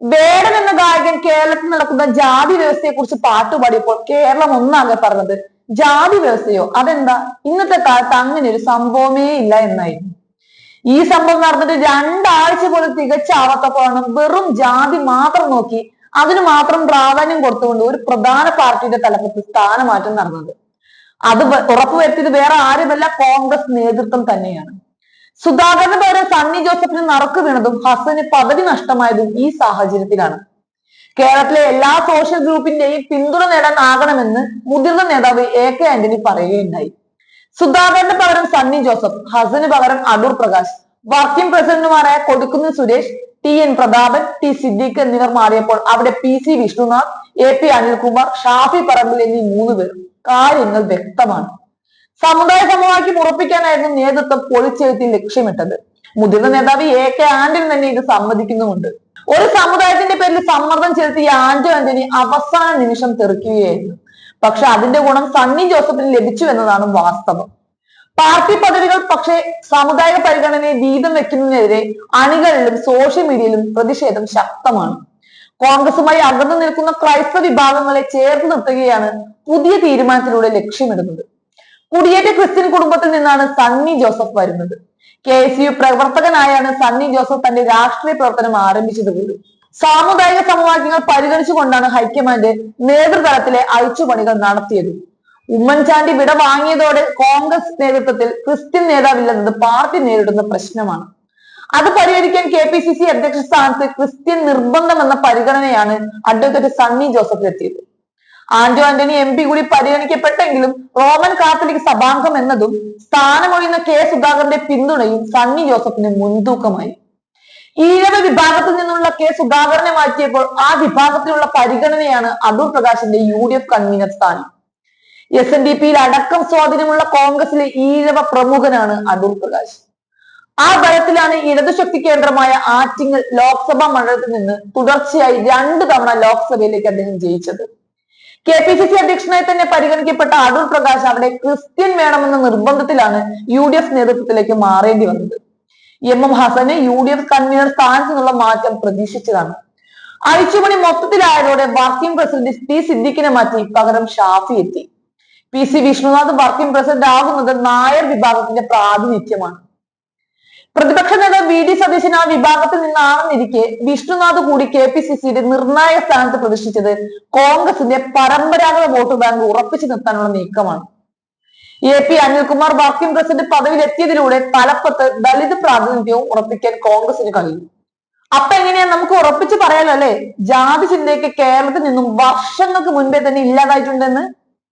വേടൻ എന്ന ഗായകൻ കേരളത്തിൽ നടക്കുന്ന ജാതി വ്യവസ്ഥയെ കുറിച്ച് പാട്ടുപാടിയപ്പോൾ കേരളം ഒന്നാകെ പറഞ്ഞത് ജാതി വ്യവസ്ഥയോ? അതെന്താ? ഇന്നത്തെ കാലത്ത് അങ്ങനെ ഒരു സംഭവമേ ഇല്ല എന്നായിരുന്നു. ഈ സംഭവം നടന്നിട്ട് രണ്ടാഴ്ച പോലും തികച്ചാവാത്തപ്പോഴാണ് വെറും ജാതി മാത്രം നോക്കി അതിന് മാത്രം പ്രാധാന്യം കൊടുത്തുകൊണ്ട് ഒരു പ്രധാന പാർട്ടിയുടെ തലപ്പത്ത് സ്ഥാനമാറ്റം നടന്നത്. അത് ഉറപ്പുവരുത്തിയത് വേറെ ആരുമല്ല കോൺഗ്രസ് നേതൃത്വം തന്നെയാണ്. സുധാകരന് പകരം സണ്ണി ജോസഫിന് നറുക്ക് വീണതും ഹസന് പദവി നഷ്ടമായതും ഈ സാഹചര്യത്തിലാണ്. കേരളത്തിലെ എല്ലാ സോഷ്യൽ ഗ്രൂപ്പിന്റെയും പിന്തുണ നേടാനാകണമെന്ന് മുതിർന്ന നേതാവ് എ കെ ആന്റണി പറയുകയുണ്ടായി. സുധാകരന് പകരം സണ്ണി ജോസഫ് ഹസന് പകരം അടൂർ പ്രകാശ് വർക്കിംഗ് പ്രസിഡന്റുമാരായ Kodikunnil Suresh T N Prathapan T Siddique എന്നിവർ മാറിയപ്പോൾ അവിടെ P C Vishnunath A P Anilkumar Shafi Parambil എന്നീ മൂന്ന് പേർ കാര്യങ്ങൾ വ്യക്തമാണ്. സമുദായ സമവാക്യം ഉറപ്പിക്കാനായിരുന്നു നേതൃത്വം പൊളിച്ചെഴുത്തിൽ ലക്ഷ്യമിട്ടത്. മുതിർന്ന നേതാവ് എ കെ ആന്റണി തന്നെ ഇത് സമ്മതിക്കുന്നുമുണ്ട്. ഒരു സമുദായത്തിന്റെ പേരിൽ സമ്മർദ്ദം ചെലുത്തിയ ആന്റോ ആന്റണി അവസാന നിമിഷം തെറിക്കുകയായിരുന്നു. പക്ഷെ അതിന്റെ ഗുണം സണ്ണി ജോസഫിന് ലഭിച്ചു എന്നതാണ് വാസ്തവം. പാർട്ടി പദവികൾ പക്ഷെ സാമുദായിക പരിഗണനയെ വീതം വെക്കുന്നതിനെതിരെ അണികളിലും സോഷ്യൽ മീഡിയയിലും പ്രതിഷേധം ശക്തമാണ്. കോൺഗ്രസുമായി അകന്നു നിൽക്കുന്ന ക്രൈസ്തവ വിഭാഗങ്ങളെ ചേർത്ത് നിർത്തുകയാണ് പുതിയ തീരുമാനത്തിലൂടെ ലക്ഷ്യമിടുന്നത്. കുടിയേറ്റ ക്രിസ്ത്യൻ കുടുംബത്തിൽ നിന്നാണ് സണ്ണി ജോസഫ് വരുന്നത്. കെ എസ് യു പ്രവർത്തകനായാണ് സണ്ണി ജോസഫ് തന്റെ രാഷ്ട്രീയ പ്രവർത്തനം ആരംഭിച്ചത് പോലും സാമുദായിക സമവാക്യങ്ങൾ പരിഗണിച്ചുകൊണ്ടാണ് ഹൈക്കമാൻഡ് നേതൃതലത്തിലെ അഴിച്ചുപണികൾ നടത്തിയത്. ഉമ്മൻചാണ്ടി വിട വാങ്ങിയതോടെ കോൺഗ്രസ് നേതൃത്വത്തിൽ ക്രിസ്ത്യൻ നേതാവില്ലെന്നത് പാർട്ടി നേരിടുന്ന പ്രശ്നമാണ്. അത് പരിഹരിക്കാൻ കെ പി സി സി അധ്യക്ഷ സ്ഥാനത്ത് ക്രിസ്ത്യൻ നിർബന്ധം എന്ന പരിഗണനയാണ് അഡ്വക്കേറ്റ് സണ്ണി ജോസഫ് എത്തിയത് ആന്റോ ആന്റണി എം പി കൂടി പരിഗണിക്കപ്പെട്ടെങ്കിലും റോമൻ കാത്തലിക് സഭാംഗം എന്നതും സ്ഥാനമൊഴിയുന്ന കെ സുധാകരന്റെ പിന്തുണയും സണ്ണി ജോസഫിന് മുൻതൂക്കമായി. ഈഴവ വിഭാഗത്തിൽ നിന്നുള്ള കെ സുധാകരനെ മാറ്റിയപ്പോൾ ആ വിഭാഗത്തിലുള്ള പരിഗണനയാണ് അടൂർ പ്രകാശിന്റെ യു ഡി എഫ് കൺവീനർ സ്ഥാനം. എസ് എൻ ഡി പിയിൽ അടക്കം സ്വാധീനമുള്ള കോൺഗ്രസിലെ ഈഴവ പ്രമുഖനാണ് അടൂർ പ്രകാശ്. ആ ബലത്തിലാണ് ഇടതുശക്തി കേന്ദ്രമായ ആറ്റിങ്ങൽ ലോക്സഭാ മണ്ഡലത്തിൽ നിന്ന് തുടർച്ചയായി രണ്ടു തവണ ലോക്സഭയിലേക്ക് അദ്ദേഹം ജയിച്ചത്. കെ പി സി സി അധ്യക്ഷനായി തന്നെ പരിഗണിക്കപ്പെട്ട അടൂർ പ്രകാശ് അവിടെ ക്രിസ്ത്യൻ വേണമെന്ന നിർബന്ധത്തിലാണ് യു ഡി എഫ് നേതൃത്വത്തിലേക്ക് മാറേണ്ടി വന്നത്. എം എം ഹസന് യു ഡി എഫ് കൺവീനർ സ്ഥാനത്ത് നിന്നുള്ള മാറ്റം പ്രതീക്ഷിച്ചതാണ്. അഴിച്ചുപണി മൊത്തത്തിലായതോടെ വർക്കിംഗ് പ്രസിഡന്റ് ടി സിദ്ദിഖിനെ മാറ്റി പകരം ഷാഫി എത്തി. P C Vishnunath working president ആകുന്നത് നായർ വിഭാഗത്തിന്റെ പ്രാതിനിധ്യമാണ്. പ്രതിപക്ഷ നേതാവ് വി ഡി സതീശൻ ആ വിഭാഗത്തിൽ നിന്നാണെന്നിരിക്കെ വിഷ്ണുനാഥ് കൂടി കെ പി സി സിയുടെ നിർണായക സ്ഥാനത്ത് പ്രതിഷ്ഠിച്ചത് കോൺഗ്രസിന്റെ പരമ്പരാഗത വോട്ട് ബാങ്ക് ഉറപ്പിച്ചു നിർത്താനുള്ള നീക്കമാണ്. A P Anilkumar working president പദവിയിലെത്തിയതിലൂടെ തലപ്പത്ത് ദളിത് പ്രാതിനിധ്യവും ഉറപ്പിക്കാൻ കോൺഗ്രസിന് കഴിയും. അപ്പൊ എങ്ങനെയാ നമുക്ക് ഉറപ്പിച്ച് പറയാലോ അല്ലെ? ജാതി ചിന്തയൊക്കെ കേരളത്തിൽ നിന്നും വർഷങ്ങൾക്ക് മുൻപേ തന്നെ ഇല്ലാതായിട്ടുണ്ടെന്ന്